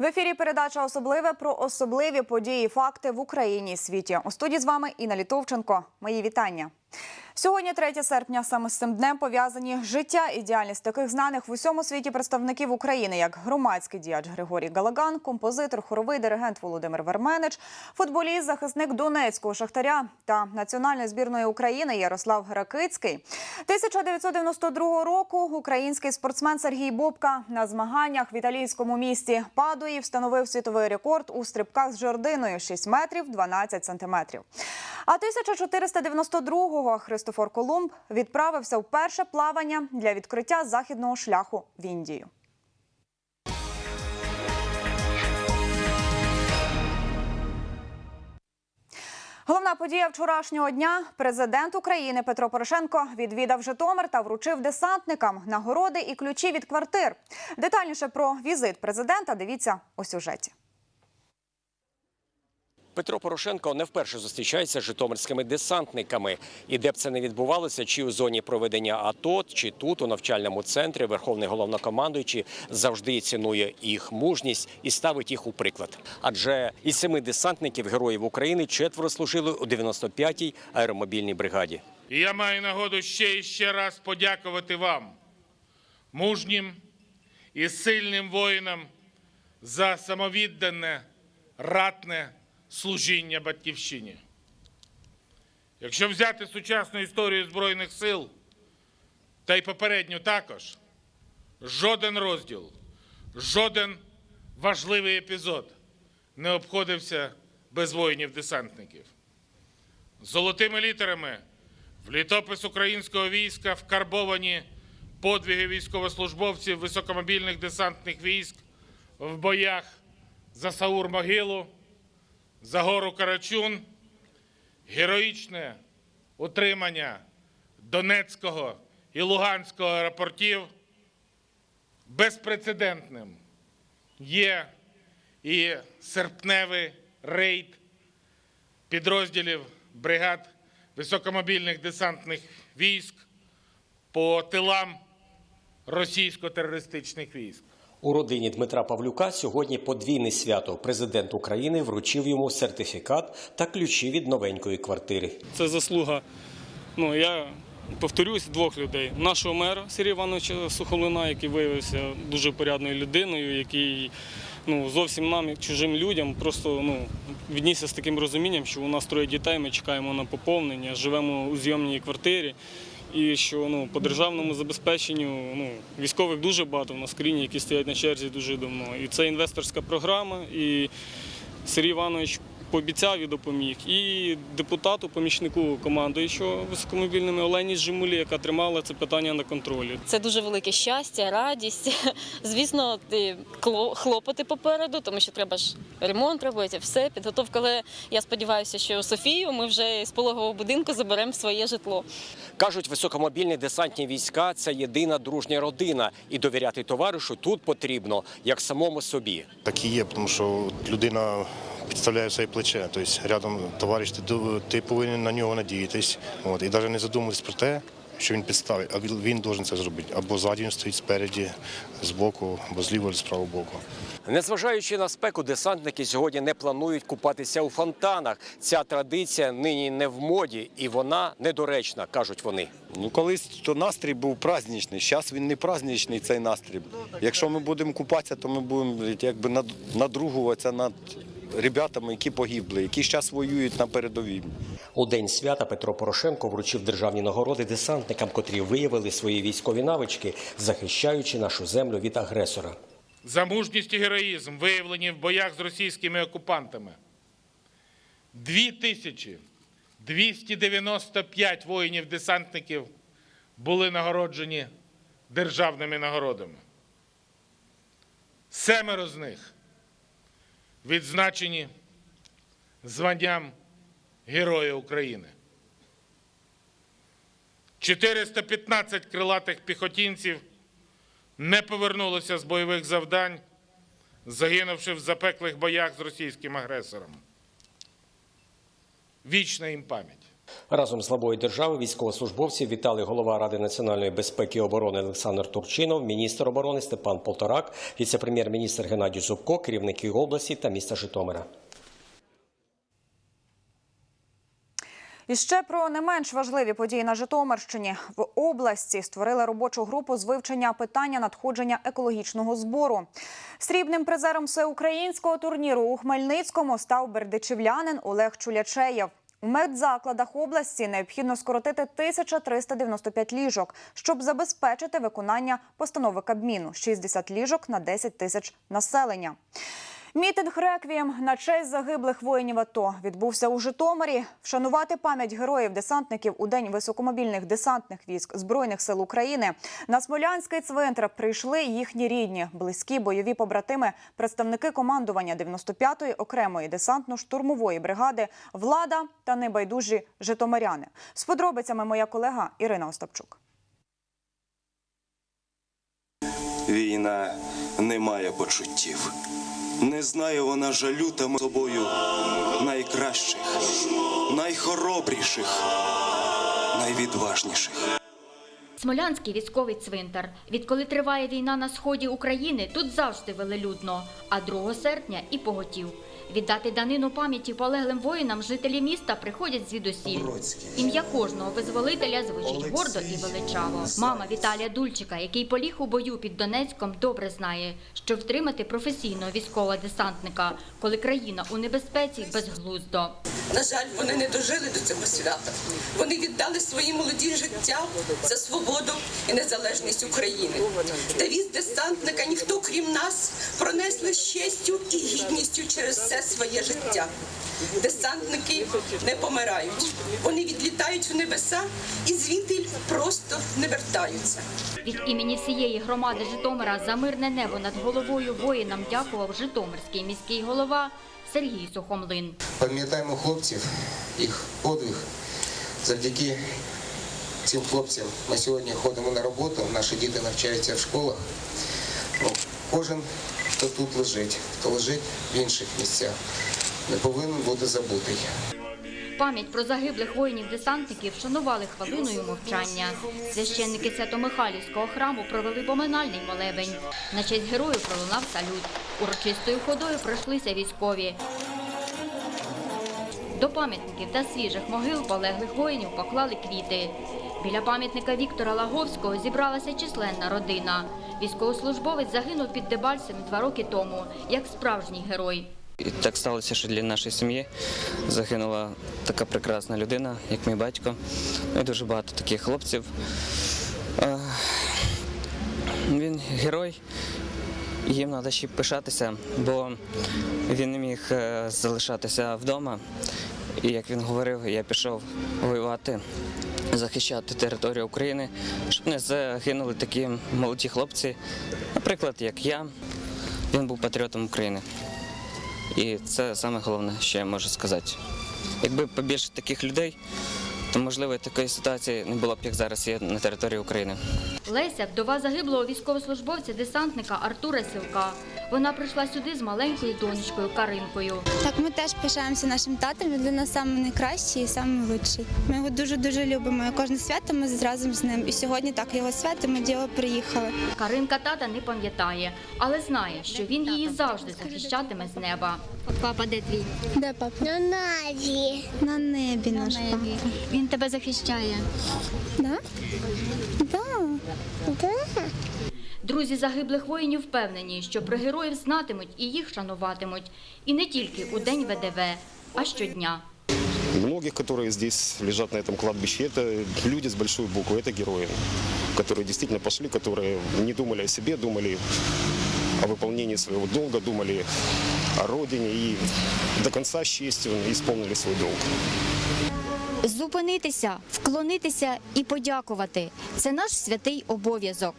В ефірі передача особливе про особливі події, і факти в Україні і світі. У студії з вами Інна Літовченко. Мої вітання. Сьогодні, 3 серпня, саме з цим днем пов'язані життя і діяльність таких знаних в усьому світі представників України, як громадський діяч Григорій Галаган, композитор, хоровий диригент Володимир Верменич, футболіст, захисник Донецького шахтаря та національної збірної України Ярослав Ракицький. 1992 року український спортсмен Сергій Бобка на змаганнях в італійському місті Падуї встановив світовий рекорд у стрибках з жердиною 6 метрів 12 сантиметрів. А 1492-го Христофор Колумб відправився в перше плавання для відкриття західного шляху в Індію. Головна подія вчорашнього дня. Президент України Петро Порошенко відвідав Житомир та вручив десантникам нагороди і ключі від квартир. Детальніше про візит президента дивіться у сюжеті. Петро Порошенко не вперше зустрічається з житомирськими десантниками. І де б це не відбувалося, чи у зоні проведення АТО, чи тут, у навчальному центрі, верховний головнокомандуючий завжди цінує їх мужність і ставить їх у приклад. Адже із семи десантників героїв України четверо служили у 95-й аеромобільній бригаді. І я маю нагоду ще і ще раз подякувати вам, мужнім і сильним воїнам, за самовіддане, ратне служіння батьківщині. Якщо взяти сучасну історію Збройних сил, та й попередню також, жоден розділ, жоден важливий епізод не обходився без воїнів-десантників. Золотими літерами в літопис українського війська вкарбовані подвиги військовослужбовців високомобільних десантних військ в боях за Саур-Могилу, за гору Карачун, героїчне утримання Донецького і Луганського аеропортів безпрецедентним є і серпневий рейд підрозділів бригад високомобільних десантних військ по тилам російсько-терористичних військ. У родині Дмитра Павлюка сьогодні подвійне свято. Президент України вручив йому сертифікат та ключі від новенької квартири. Це заслуга. Ну я повторюсь двох людей: нашого мера Сергія Івановича Сухолина, який виявився дуже порядною людиною, який ну зовсім нам, чужим людям, просто ну віднісся з таким розумінням, що у нас троє дітей, ми чекаємо на поповнення, живемо у зйомній квартирі. І що ну по державному забезпеченню ну військових дуже багато в нас які стоять на черзі дуже давно. І це інвесторська програма. І Сергій Іванович пообіцяв і допоміг. І депутату, помічнику командуючого високомобільними Олені Жимулі, яка тримала це питання на контролі. Це дуже велике щастя, радість. Звісно, ти кло- хлопоти попереду, тому що треба ж ремонт робити, все, підготовка. Але я сподіваюся, що Софію ми вже з пологового будинку заберемо в своє житло. Кажуть, високомобільні десантні війська це єдина дружня родина, і довіряти товаришу тут потрібно як самому собі. Так і є, тому що людина підставляє своє плече. Тобто рядом товариш, ти, ти повинен на нього надіятись. От, і навіть не задумуватись про те, що він підставить, а він, він должен це зробити. Або ззаді він стоїть спереді, збоку, або зліва, або з правого боку. Незважаючи на спеку, десантники сьогодні не планують купатися у фонтанах. Ця традиція нині не в моді, і вона недоречна, кажуть вони. Ну, колись то настрій був праздничний, зараз він не праздничний цей настрій. Якщо ми будемо купатися, то ми будемо якби над- надругуватися над ребятами, які погибли, які зараз воюють на передовій. У день свята Петро Порошенко вручив державні нагороди десантникам, котрі виявили свої військові навички, захищаючи нашу землю від агресора. За мужність і героїзм, виявлені в боях з російськими окупантами. 2295 воїнів-десантників були нагороджені державними нагородами. Семеро з них відзначені званням Героя України. 415 крилатих піхотінців не повернулися з бойових завдань, загинувши в запеклих боях з російським агресором. Вічна їм пам'ять. Разом з главою держави військовослужбовців вітали голова Ради національної безпеки і оборони Олександр Турчинов, міністр оборони Степан Полторак, віце-прем'єр-міністр Геннадій Зубко, керівники області та міста Житомира. І ще про не менш важливі події на Житомирщині в області створили робочу групу з вивчення питання надходження екологічного збору. Срібним призером всеукраїнського турніру у Хмельницькому став бердичівлянин Олег Чулячеєв. У медзакладах області необхідно скоротити 1395 ліжок, щоб забезпечити виконання постанови Кабміну – 60 ліжок на 10 тисяч населення. Мітинг реквієм на честь загиблих воїнів АТО відбувся у Житомирі. Вшанувати пам'ять героїв-десантників у день високомобільних десантних військ збройних сил України на Смолянський цвинтар прийшли їхні рідні, близькі бойові побратими, представники командування 95-ї окремої десантно-штурмової бригади, влада та небайдужі житомиряни. З подробицями моя колега Ірина Остапчук. Війна не має почуттів. Не знає вона жалю та собою найкращих, найхоробріших, найвідважніших. Смолянський військовий цвинтар. Відколи триває війна на сході України, тут завжди велелюдно. А 2 серпня і поготів. Віддати данину пам'яті полеглим воїнам жителі міста приходять звідусіль. Ім'я кожного визволителя звучить гордо і величаво. Мама Віталія Дульчика, який поліг у бою під Донецьком, добре знає, що втримати професійного військового десантника, коли країна у небезпеці, безглуздо. На жаль, вони не дожили до цього свята. Вони віддали свої молоді життя за свободу і незалежність України. Девіз десантника ніхто крім нас пронесли з честю і гідністю через все своє життя. Десантники не помирають. Вони відлітають в небеса і звідти просто не вертаються. Від імені всієї громади Житомира за мирне небо над головою воїнам дякував Житомирський міський голова Сергій Сухомлин. Пам'ятаємо хлопців, їх подвиг. Завдяки цим хлопцям ми сьогодні ходимо на роботу, наші діти навчаються в школах. Ну, кожен, хто тут лежить, хто лежить в інших місцях, не повинен бути забутий. Пам'ять про загиблих воїнів-десантників вшанували хвилиною мовчання. Священники Свято-Михайлівського храму провели поминальний молебень. На честь герою пролунав салют. Урочистою ходою пройшлися військові. До пам'ятників та свіжих могил полеглих воїнів поклали квіти. Біля пам'ятника Віктора Лаговського зібралася численна родина. Військовослужбовець загинув під Дебальцем два роки тому, як справжній герой. Так сталося, що для нашої сім'ї загинула така прекрасна людина, як мій батько. І дуже багато таких хлопців. Е, Він герой, їм треба ще пишатися, бо він не міг е, залишатися вдома. І як він говорив, я пішов воювати, захищати територію України, щоб не загинули такі молоді хлопці, наприклад, як я. Він був патріотом України. І це саме головне, що я можу сказати. Якби побільше таких людей, то можливо такої ситуації не було б, як зараз є на території України. Леся, вдова загиблого військовослужбовця-десантника Артура Сілка. Вона прийшла сюди з маленькою донечкою Каринкою. Так, ми теж пишаємося нашим татом. Він для нас найкращий і найкращий. Ми його дуже дуже любимо. І Кожне свято ми разом з ним. І сьогодні так його свято. Ми діло приїхали. Каринка тата не пам'ятає, але знає, що він її завжди захищатиме з неба. Папа, де твій? Де папа? На небі. На небі наш папа. Він тебе захищає. Да? Да. Да. Друзі загиблих воїнів впевнені, що про героїв знатимуть і їх шануватимуть. І не тільки у день ВДВ, а щодня. Многих, которые здесь лежат на этом кладбище, это люди с большой буквы, это герои, которые действительно пошли, которые не думали о себе, думали о выполнении своего долга, думали о родине и до конца с честью исполнили свой долг. Зупинитися, вклонитися і подякувати це наш святий обов'язок.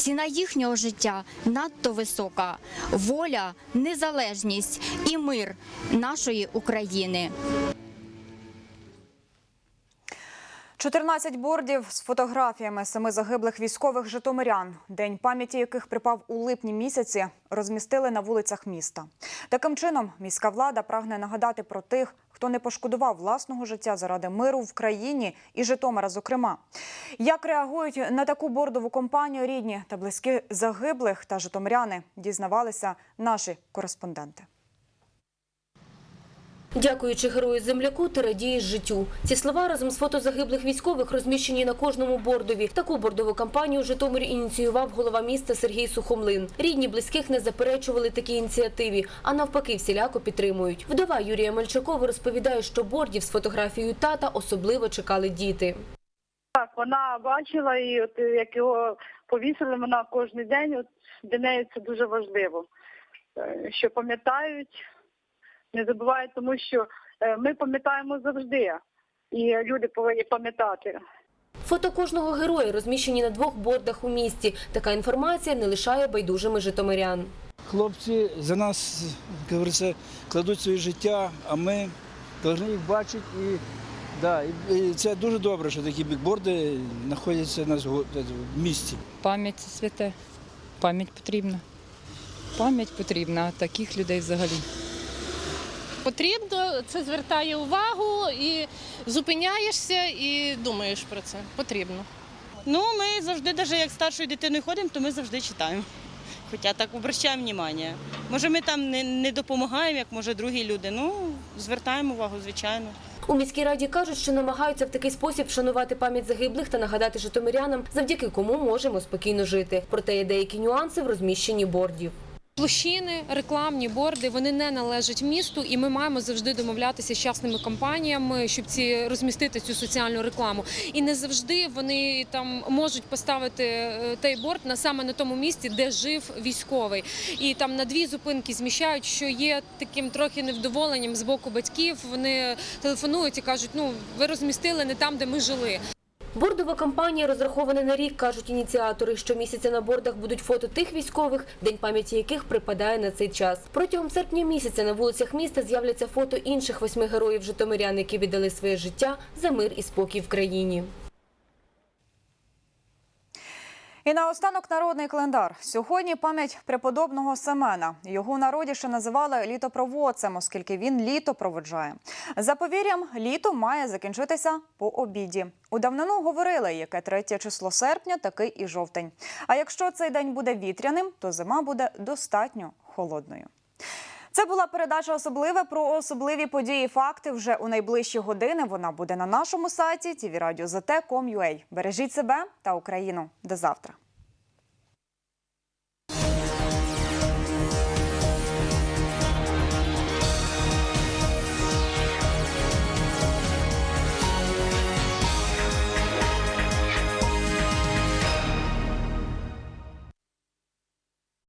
Ціна їхнього життя надто висока. Воля, незалежність і мир нашої України. 14 бордів з фотографіями семи загиблих військових житомирян, день пам'яті яких припав у липні місяці, розмістили на вулицях міста. Таким чином, міська влада прагне нагадати про тих, хто не пошкодував власного життя заради миру в країні і Житомира, зокрема. Як реагують на таку бордову компанію рідні та близькі загиблих та житомиряни, дізнавалися наші кореспонденти. Дякуючи герою земляку, ти радієш життю. Ці слова разом з фото загиблих військових розміщені на кожному бордові. Таку бордову кампанію у Житомирі ініціював голова міста Сергій Сухомлин. Рідні близьких не заперечували такій ініціативі, а навпаки, всіляко підтримують. Вдова Юрія Мальчакова розповідає, що бордів з фотографією тата особливо чекали діти. Так, вона бачила і от як його повісили, вона кожен день. От для неї це дуже важливо, Е, що пам'ятають, не забувають, тому що е, ми пам'ятаємо завжди, і люди повинні пам'ятати. Фото кожного героя розміщені на двох бордах у місті. Така інформація не лишає байдужими житомирян. Хлопці за нас, як говориться, кладуть своє життя, а ми повинні їх бачити. І, да, і- це дуже добре, що такі бікборди знаходяться на зго- в місті. Пам'ять це святе. Пам'ять потрібна. Пам'ять потрібна, таких людей взагалі. Потрібно, це звертає увагу і зупиняєшся і думаєш про це. Потрібно. Ну, ми завжди, навіть як старшою дитиною ходимо, то ми завжди читаємо. Хоча так обращаємо увагу. Може, ми там не, не допомагаємо, як може другі люди. Ну, звертаємо увагу, звичайно. У міській раді кажуть, що намагаються в такий спосіб вшанувати пам'ять загиблих та нагадати житомирянам, завдяки кому можемо спокійно жити. Проте є деякі нюанси в розміщенні бордів. Площини, рекламні борди вони не належать місту, і ми маємо завжди домовлятися з частними компаніями, щоб ці розмістити цю соціальну рекламу. І не завжди вони там можуть поставити е, той борд на саме на тому місці, де жив військовий. І там на дві зупинки зміщають, що є таким трохи невдоволенням з боку батьків. Вони телефонують і кажуть: ну ви розмістили не там, де ми жили. Бордова кампанія розрахована на рік, кажуть ініціатори. Щомісяця на бордах будуть фото тих військових, день пам'яті яких припадає на цей час. Протягом серпня місяця на вулицях міста з'являться фото інших восьми героїв житомирян, які віддали своє життя за мир і спокій в країні. І наостанок народний календар. Сьогодні пам'ять преподобного Семена. Його народі ще називали літопроводцем, оскільки він літо проводжає. За повір'ям, літо має закінчитися по обіді. У давнину говорили, яке третє число серпня, такий і жовтень. А якщо цей день буде вітряним, то зима буде достатньо холодною. Це була передача особливе про особливі події. і Факти вже у найближчі години. Вона буде на нашому сайті tvradio.zt.com.ua. Бережіть себе та Україну. До завтра.